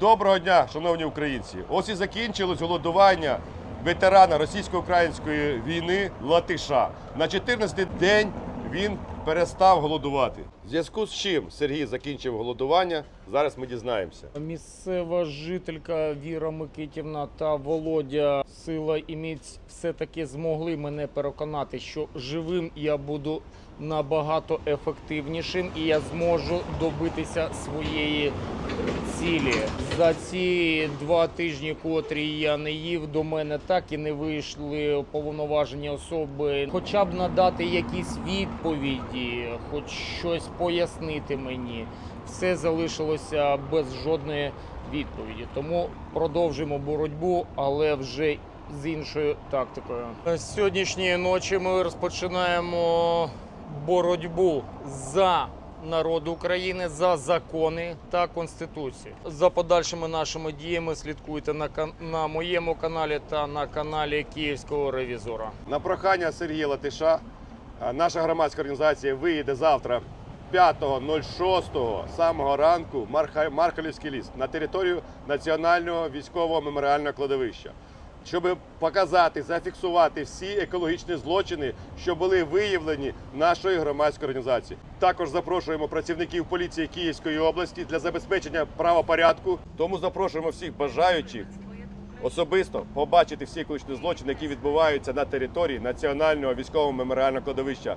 Доброго дня, шановні українці! Ось і закінчилось голодування ветерана російсько-української війни Латиша. На 14-й день він перестав голодувати. В зв'язку з чим Сергій закінчив голодування, зараз ми дізнаємося. Місцева жителька Віра Микитівна та Володя Сила і Міць все-таки змогли мене переконати, що живим я буду набагато ефективнішим і я зможу добитися своєї цілі. За ці два тижні, котрі я не їв, до мене так і не вийшли повноважені особи. Хоча б надати якісь відповіді, хоч щось пояснити мені. Все залишилося без жодної відповіді. Тому продовжимо боротьбу, але вже з іншою тактикою. Сьогоднішньої ночі ми розпочинаємо боротьбу за народ України, за закони та конституцію. За подальшими нашими діями слідкуйте на, на моєму каналі та на каналі Київського ревізора. На прохання Сергія Латиша наша громадська організація виїде завтра 5.06 самого ранку Мархалівський ліс на територію Національного військового меморіального кладовища, щоб показати, зафіксувати всі екологічні злочини, що були виявлені нашою громадською організацією. Також запрошуємо працівників поліції Київської області для забезпечення правопорядку. Тому запрошуємо всіх бажаючих особисто побачити всі кличні злочини, які відбуваються на території Національного військового меморіального кладовища.